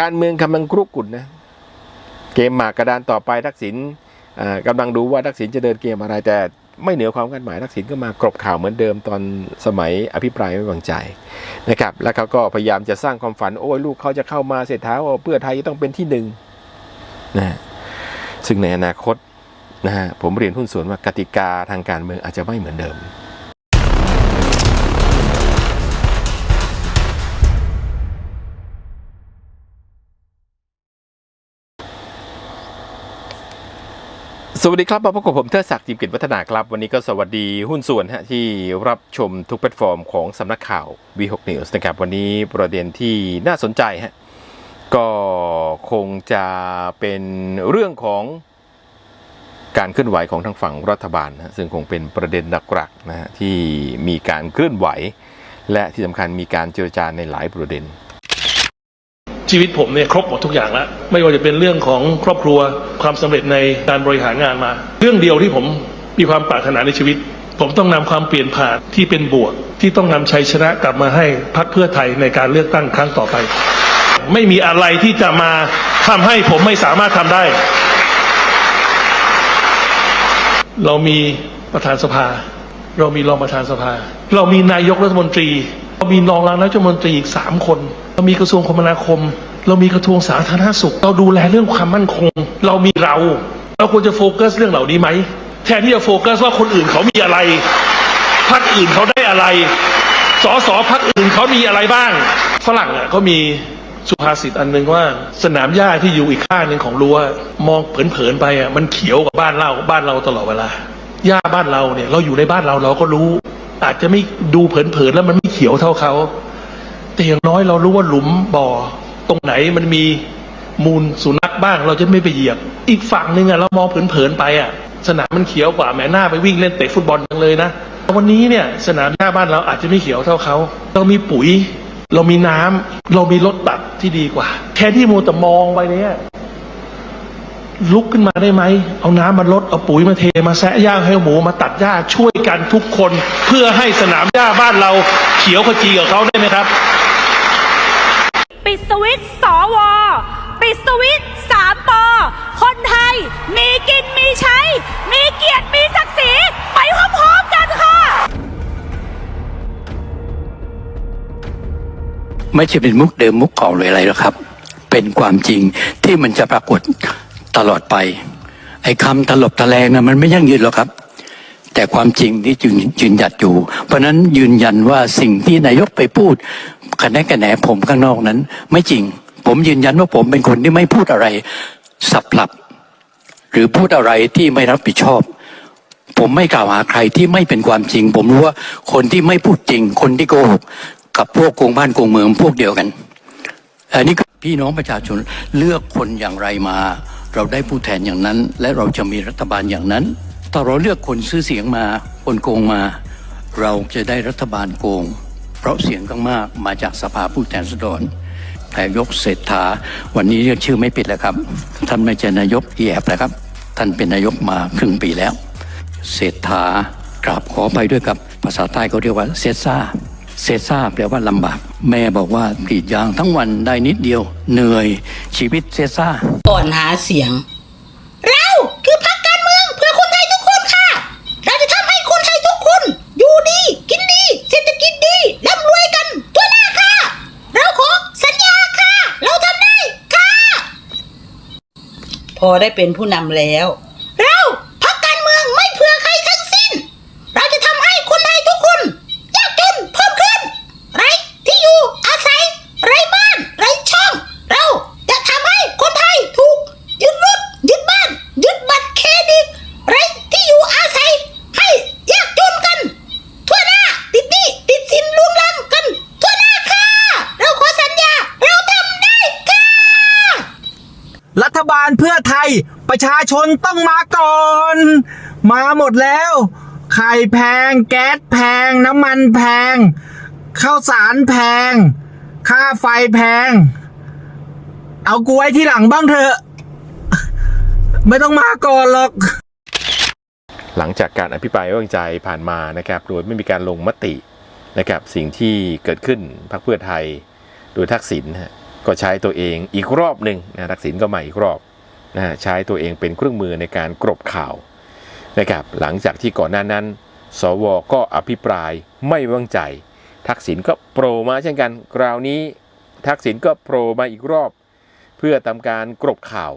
การเมืองกำลังครุกรุ่นนะ เกมหมากกระดานต่อไปทักษิณกำลังดูว่าทักษิณจะเดินเกมอะไร แต่ไม่เหนือความคาดหมายทักษิณก็มากรบข่าวเหมือนเดิมตอนสมัยอภิปรายไม่วางใจนะครับ แล้วเขาก็พยายามจะสร้างความฝัน โอ้ยลูกเขาจะเข้ามาเสร็จท้าเพื่อไทยต้องเป็นที่หนึ่งนะฮะซึ่งในอนาคตนะฮะผมเรียนหุ้นส่วนว่ากติกาทางการเมืองอาจจะไม่เหมือนเดิม สวัสดีครับมาพบกับผมเทิดศักดิ์จิมกิจวัฒนาครับ วันนี้ก็สวัสดีหุ้นส่วนฮะที่รับชมทุกแพลตฟอร์มของสำนักข่าว V6 News นะครับ วันนี้ประเด็นที่น่าสนใจฮะก็คงจะเป็นเรื่องของการเคลื่อนไหวของทางฝั่งรัฐบาลนะซึ่งคงเป็นประเด็นหลักๆนะฮะที่มีการเคลื่อนไหว และที่สำคัญมีการเจรจาในหลายประเด็น ชีวิตผมเนี่ยครบหมดทุกอย่างแล้ว ไม่ว่าจะเป็นเรื่องของครอบครัวความสำเร็จในการบริหารงานมา เรื่องเดียวที่ผมมีความปรารถนาในชีวิต ผมต้องนำความเปลี่ยนผ่านที่เป็นบวก ที่ต้องนำชัยชนะกลับมาให้พรรคเพื่อไทยในการเลือกตั้งครั้งต่อไป ไม่มีอะไรที่จะมาทำให้ผมไม่สามารถทำได้ เรามีประธานสภา เรามีรองประธานสภา เรามีนายกรัฐมนตรี เรามีรองรัฐมนตรีอีกสามคน เรามีกระทรวงคมนาคม เรามีกระทรวงสาธารณสุข เราดูแลเรื่องความมั่นคง เรามีเรา เราควรจะโฟกัสเรื่องเหล่านี้ไหม แทนที่จะโฟกัสว่าคนอื่นเขามีอะไร พรรคอื่นเขาได้อะไร สสพรรคอื่นเขามีอะไรบ้าง ฝรั่งอะเขามีสุภาษิตอันหนึ่งว่า สนามหญ้าที่อยู่อีกข้างหนึ่งของรั้วมองเผินๆไปอะมันเขียวกว่าบ้านเราบ้านเราตลอดเวลาหญ้าบ้านเราเนี่ยเราอยู่ในบ้านเราเราก็รู้ อาจจะไม่ดูเผินๆแล้วมันไม่เขียวเท่าเขา แต่อย่างน้อยเรารู้ว่าหลุมบ่อ ตรงไหนมันมีมูลสุนัขบ้าง เราจะไม่ไปเหยียบ อีกฝั่งหนึ่งอะเรามองเผินๆไปอะสนามมันเขียวกว่าแหมหน้าไปวิ่งเล่นเตะฟุตบอลจังเลยนะวันนี้เนี่ยสนามหญ้าบ้านเราอาจจะไม่เขียวเท่าเขาเรามีปุ๋ย เรามีน้ำเรามีรถตัดที่ดีกว่า แค่ที่มัวแต่มองไปเนี่ย ลุกขึ้นมาได้ไหม เอาน้ำมาลด เอาปุ๋ยมาเท มาแซะหญ้าให้หมู มาตัดหญ้าช่วยกันทุกคน เพื่อให้สนามหญ้าบ้านเราเขียวขจีกับเขาได้ไหมครับ ปิดสวิตช์สว ปิดสวิตช์สามปอ คนไทย มีกินมีใช้ มีเกียรติมีศักดิ์ศรี ไปพร้อมๆกันค่ะ ไม่ใช่เป็นมุกเดิมมุกเก่าหรืออะไรหรอกครับ เป็นความจริงที่มันจะปรากฏ ตลอดไป ไอ้คำตลบตะแลงนะมันไม่ยั่งยืนหรอกครับ แต่ความจริงที่ยืนยืนหยัดอยู่ เพราะนั้นยืนยันว่าสิ่งที่นายกไปพูดคะแนนคะแหนผมข้างนอกนั้น ไม่จริง ผมยืนยันว่าผมเป็นคนที่ไม่พูดอะไร สับหลับ หรือพูดอะไรที่ไม่รับผิดชอบผมไม่กล่าวหาใครที่ไม่เป็นความจริง ผมรู้ว่าคนที่ไม่พูดจริง คนที่โกหกกับพวกโกงบ้านโกงเมืองพวกเดียวกันอันนี้พี่น้องประชาชนเลือกคนอย่างไรมา เราได้ผู้แทนอย่างนั้น และเราจะมีรัฐบาลอย่างนั้น ถ้าเราเลือกคนซื้อเสียงมาคนโกงมา เราจะได้รัฐบาลโกง เพราะเสียงข้างมากมาจากสภาผู้แทนราษฎรนายกเศรษฐา วันนี้เรียกชื่อไม่ปิดแล้วครับ ท่านไม่ใช่นายกเอียบนะครับ ท่านเป็นนายกมาครึ่งปีแล้ว เศรษฐากราบขอไปด้วยกับภาษาใต้เขาเรียกว่าเซซ่าเซซ่าแปลว่าลำบาก แม่บอกว่ากรีดยางทั้งวันได้นิดเดียว เหนื่อยชีวิตเซซ่า ก่อนหาเสียง เราคือพรรคการเมืองเพื่อคนไทยทุกคนค่ะ เราจะทำให้คนไทยทุกคน อยู่ดี กินดี เศรษฐกิจดีร่ำรวยกันทั่วหน้าค่ะ เราขอสัญญาค่ะ เราทำได้ค่ะ พอได้เป็นผู้นำแล้ว เราพรรคการเมืองไม่เพื่อใครทั้งสิ้น เราจะทำให้คนไทยทุกคนยากจนเพิ่มขึ้น ไรที่อยู่อาศัย ไรบ้าน ไรช่อง เราจะทำให้คนไทยถูก ยึดรถยึดบ้าน ยึดบัตรเครดิต ไรที่อยู่อาศัย ให้ยากจนกัน ทั่วหน้า ติดหนี้ติดสินรวมรังกัน ทั่วหน้าค่ะ เราขอสัญญา เราทำได้ค่ะ รัฐบาลเพื่อ ไทย ประชาชนต้องมาก่อน มาหมดแล้ว ไข่แพง แก๊สแพง น้ำมันแพง ข้าวสารแพง ค่าไฟแพง เอากูไว้ที่หลังบ้างเถอะ ไม่ต้องมาก่อนหรอกหลังจากการอภิปรายไม่ไว้วางใจผ่านมานะครับ โดยไม่มีการลงมตินะครับ สิ่งที่เกิดขึ้นพรรคเพื่อไทย โดยทักษิณนะก็ใช้ตัวเองอีกรอบหนึ่งนะทักษิณก็มาอีกรอบ นะใช้ตัวเองเป็นเครื่องมือในการกรบข่าวนะครับหลังจากที่ก่อนหน้านั้น สวก็อภิปรายไม่วางใจ ทักษิณก็โปรมาเช่นกันคราวนี้ ทักษิณก็โปรมาอีกรอบ เพื่อทำการกรบข่าว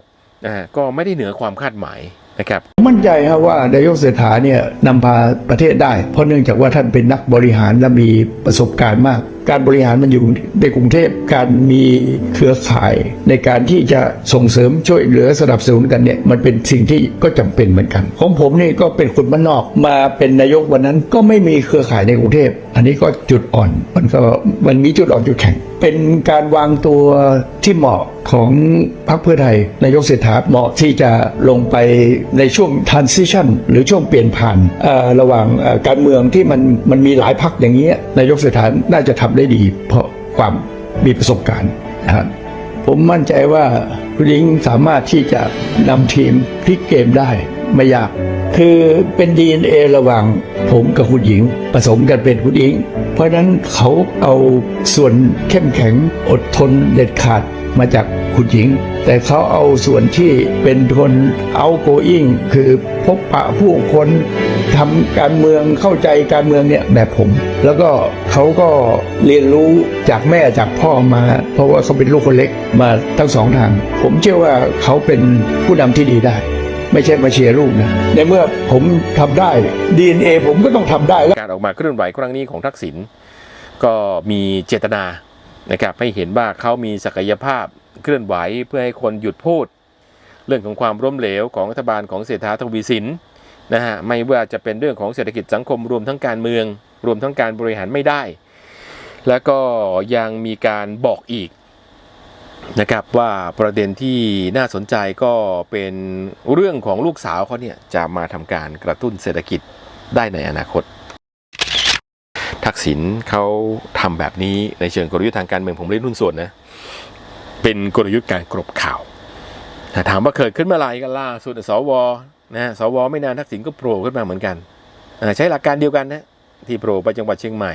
นะก็ไม่ได้เหนือความคาดหมายนะครับมั่นใจครับว่านายกเศรษฐาเนี่ยนำพาประเทศได้ เพราะเนื่องจากว่าท่านเป็นนักบริหารและมีประสบการณ์มาก การบริหารมันอยู่ในกรุงเทพการมีเครือข่าย ในการที่จะส่งเสริมช่วยเหลือสนับสนุนกันเนี่ยมันเป็นสิ่งที่ก็จำเป็นเหมือนกัน ของผมนี่ก็เป็นคนบ้านนอกมาเป็นนายกวันนั้นก็ไม่มีเครือข่ายในกรุงเทพอันนี้ก็จุดอ่อนมันก็มันมีจุดอ่อนจุดแข็งเป็นการวางตัวที่เหมาะของพรรคเพื่อไทยนายกเศรษฐาเหมาะที่จะลงไปในช่วง transition หรือช่วงเปลี่ยนผ่านระหว่างการเมืองที่มันมันมีหลายพรรคอย่างนี้ยนายกเศรษฐาน่าจะทำได้ดี เพราะความมีประสบการณ์นะครับผมมั่นใจว่าคุณหญิงสามารถที่จะนำทีมพลิกเกมได้ไม่ยาก คือเป็น DNA ระหว่างผมกับคุณหญิง ผสมกันเป็นคุณหญิง เพราะนั้นเขาเอาส่วนเข้มแข็งอดทนเด็ดขาดมาจากคุณหญิง แต่เขาเอาส่วนที่เป็นคนเอาโกอิงคือพบปะผู้คนทำการเมืองเข้าใจการเมืองเนี่ยแบบผม แล้วก็เขาก็เรียนรู้จากแม่จากพ่อมา เพราะว่าเขาเป็นลูกคนเล็กมาทั้งสองทาง ผมเชื่อว่าเขาเป็นผู้นำที่ดีได้ไม่ใช่มาเชียร์ลูกนะ ในเมื่อผมทำได้ DNA ผมก็ต้องทำได้แล้ว การออกมาเคลื่อนไหวครั้งนี้ของทักษิณก็มีเจตนานะครับให้เห็นว่าเขามีศักยภาพ เคลื่อนไหวเพื่อให้คนหยุดพูด เรื่องของความล้มเหลวของรัฐบาลของเศรษฐาทวีสินนะฮะไม่ว่าจะเป็นเรื่องของเศรษฐกิจสังคมรวมทั้งการเมือง รวมทั้งการบริหารไม่ได้ แล้วก็ยังมีการบอกอีกนะครับว่าประเด็นที่น่าสนใจก็เป็นเรื่องของลูกสาวเขาเนี่ยจะมาทำการกระตุ้นเศรษฐกิจได้ในอนาคต ทักษิณเขาทำแบบนี้ในเชิงกลยุทธ์ทางการเมืองผมเล่นหุ้นส่วนนะ เป็นกลยุทธ์การกรบข่าวแต่ถามว่าเกิดขึ้นเมื่อไหร่กันล่าสุดสวนะฮะสวไม่นานทักษิณก็โผล่ขึ้นมาเหมือนกัน ใช้หลักการเดียวกันนะที่โผล่ไปจังหวัดเชียงใหม่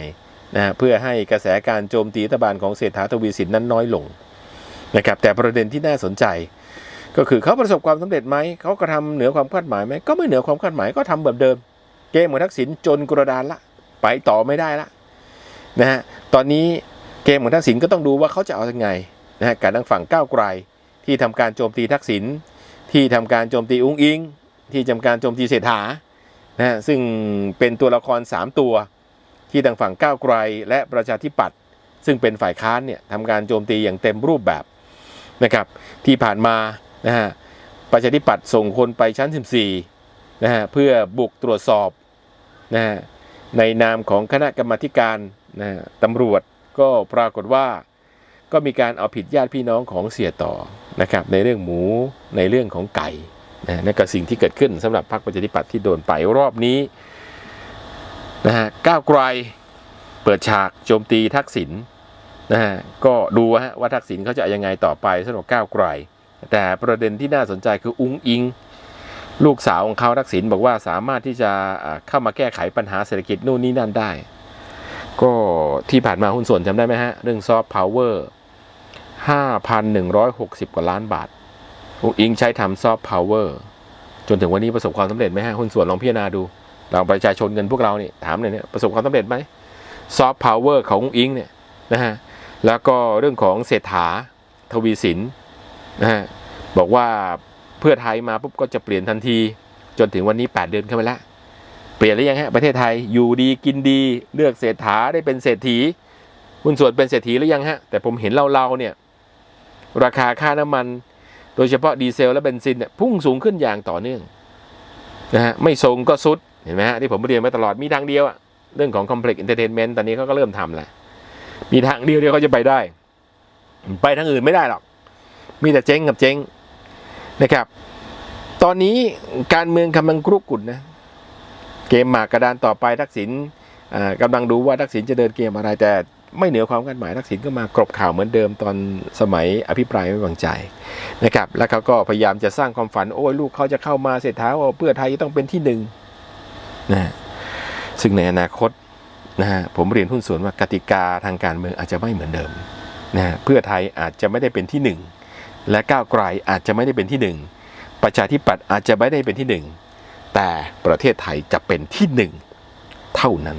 นะฮะเพื่อให้กระแสการโจมตีรัฐบาลของเศรษฐาทวีสินนั้นน้อยลงนะครับแต่ประเด็นที่น่าสนใจ ก็คือเขาประสบความสำเร็จไหมเขากระทำเหนือความคาดหมายไหมก็ไม่เหนือความคาดหมายก็ทำแบบเดิม เกมของทักษิณจนกระดานละ ไปต่อไม่ได้ละนะฮะตอนนี้เกมของทักษิณก็ต้องดูว่าเขาจะเอายังไง นะฮะการทางฝั่งก้าวไกล ที่ทำการโจมตีทักษิณที่ทำการโจมตีอุ้งอิง ที่ทำการโจมตีเศรษฐานะฮะซึ่งเป็นตัวละคร 3 ตัว ที่ทางฝั่งก้าวไกลและประชาธิปัตย์ซึ่งเป็นฝ่ายค้านเนี่ยทำการโจมตีอย่างเต็มรูปแบบนะครับที่ผ่านมานะฮะประชาธิปัตย์ส่งคนไปชั้น 14นะฮะเพื่อบุกตรวจสอบนะฮะในนามของคณะกรรมาการนะฮะตำรวจก็ปรากฏว่า ก็มีการเอาผิดญาติพี่น้องของเสียต่อนะครับในเรื่องหมูในเรื่องของไก่นะนั่นก็สิ่งที่เกิดขึ้นสำหรับพรรคประชาธิปัตย์ที่โดนไปรอบนี้นะฮะก้าวไกลเปิดฉากโจมตีทักษิณนะฮะก็ดูฮะว่าทักษิณเขาจะยังไงต่อไปสำหรับก้าวไกล แต่ประเด็นที่น่าสนใจคืออุ้งอิง ลูกสาวของเขาทักษิณบอกว่าสามารถที่จะเข้ามาแก้ไขปัญหาเศรษฐกิจนู่นนี่นั่นได้ ก็ที่ผ่านมาหุ้นส่วนจำได้ไหมฮะ เรื่องซอฟต์พาวเวอร์ 5,160 กว่าล้านบาทอุงอิงใช้ทำซอฟต์พาวเวอร์จนถึงวันนี้ประสบความสำเร็จไหมฮะหุ้นส่วนลองพิจารณาดู เราประชาชนเงินพวกเราเนี่ยถามหน่อยเนี่ยประสบความสำเร็จไหมซอฟต์พาวเวอร์ของอุงอิงเนี่ยนะฮะแล้วก็เรื่องของเศรษฐาทวีสินนะฮะบอกว่าเพื่อไทยมาปุ๊บก็จะเปลี่ยนทันที จนถึงวันนี้ 8 เดือนเข้าไปแล้ว เปลี่ยนหรือยังฮะประเทศไทยอยู่ดีกินดี เลือกเศรษฐาได้เป็นเศรษฐีหุ้นส่วนเป็นเศรษฐีหรือยังฮะแต่ผมเห็นเราเราเนี่ย ราคาค่าน้ำมัน โดยเฉพาะดีเซลและเบนซินเนี่ยพุ่งสูงขึ้นอย่างต่อเนื่องนะฮะไม่ทรงก็สุดเห็นไหมฮะที่ผมเรียนมาตลอดมีทางเดียวอะเรื่องของ Complex Entertainment ตอนนี้เขาก็เริ่มทำแล้วมีทางเดียวเดียวเขาจะไปได้ ไปทางอื่นไม่ได้หรอก มีแต่เจ๊งกับเจ๊งนะครับ ตอนนี้การเมืองกำลังกรุกุ่นนะเกมหมากกระดานต่อไปทักษิณกำลังดูว่าทักษิณจะเดินเกมอะไรแต่ ไม่เหนือความคาดหมายทักษิณก็มากรบข่าวเหมือนเดิมตอนสมัยอภิปรายไม่วางใจนะครับแล้วเขาก็พยายามจะสร้างความฝันโอ้ยลูกเขาจะเข้ามาเศรษฐาว่าเพื่อไทยจะต้องเป็นที่หนึ่งนะซึ่งในอนาคตนะฮะผมเรียนหุ้นส่วนว่ากติกาทางการเมืองอาจจะไม่เหมือนเดิมนะเพื่อไทยอาจจะไม่ได้เป็นที่หนึ่งและก้าวไกลอาจจะไม่ได้เป็นที่หนึ่งประชาธิปัตย์อาจจะไม่ได้เป็นที่หนึ่งแต่ประเทศไทยจะเป็นที่หนึ่งเท่านั้น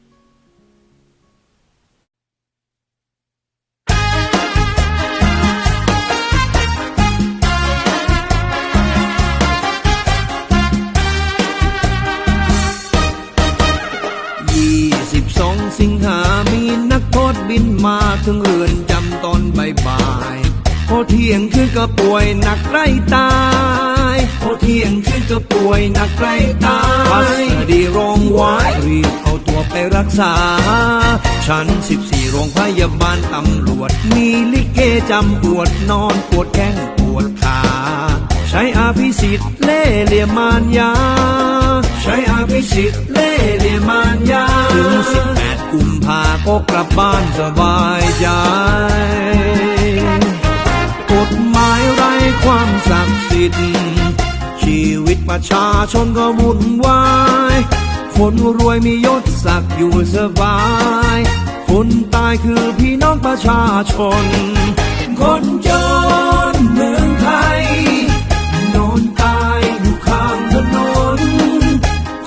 ก็ป่วยหนักใกล้ตายพอเที่ยงคืนก็ป่วยหนักใกล้ตายพัสดีร้องไว้รีบเอาตัวไปรักษา ชั้น14โรงพยาบาลตำรวจ มีลิเกจำปวดนอนปวดแข้งปวดขา ใช้อาภิสิทธิ์เล่เหลี่ยมมารยา ใช้อาภิสิทธิ์เล่เหลี่ยมมารยา ถึง18กุมภาก็กลับบ้านสบายใจ ความศักดิ์สิทธิ์ชีวิตประชาชนก็วุ่นวายคนรวยมียศศักดิ์อยู่สบาย คนตายคือพี่น้องประชาชน คนจนเมืองไทย นอนตายอยู่ข้างถนน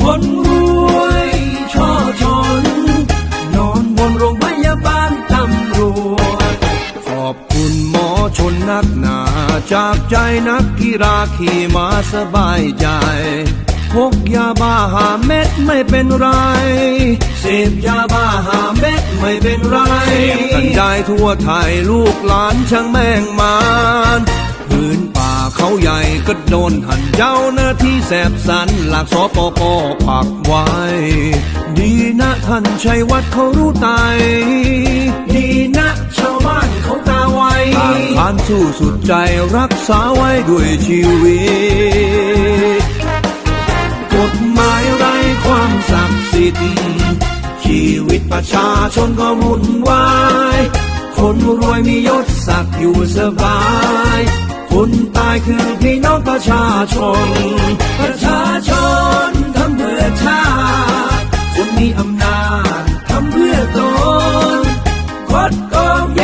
คนรวยช่อชน นอนบนโรงพยาบาลตำรวจ ขอบคุณหมอชนนักหนา จากใจนักกีฬาขี่มาสบายใจพกยาบ้าหาเม็ดไม่เป็นไร เสพยาบ้าหาเม็ดไม่เป็นไรเสพกันได้ทั่วไทยลูกหลานช่างแม่งมานพื้นป่า เขาใหญ่ก็โดนหันเจ้าหน้าที่แสบสันหลักสปปปักไว้ ดีนะท่านชัยวัดเขารู้ไตดีนะชาวบ้านเขาตาไวทานสู้สุดใจรักษาไว้ด้วยชีวิต กฎหมายไรความศักดิ์สิทธิ์ชีวิตประชาชนก็วุ่นวาย คนรวยมียศศักดิ์อยู่สบาย คนตายคือพี่น้องประชาชน ประชาชนทำเพื่อชาติคนมีอำนาจทำเพื่อตนคดกงแย่งชิง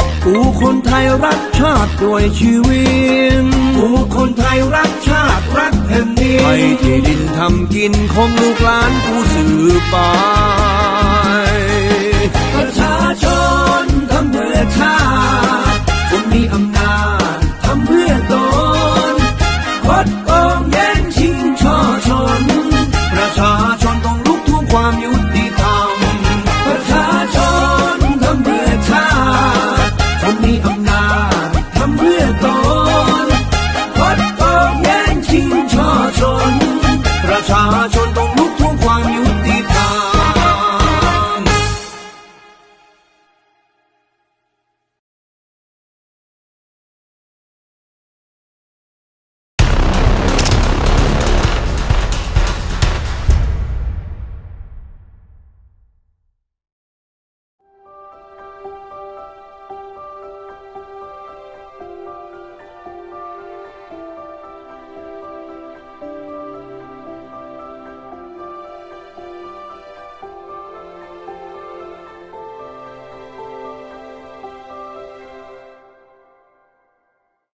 กูคนไทยรักชาติด้วยชีวิตกูคนไทยรักชาติรักแผ่นดินให้ที่ดินทำกินของลูกหลานกูสืบไปประชาชนทำเพื่อชาติคนมีอำนาจทำเพื่อตนคด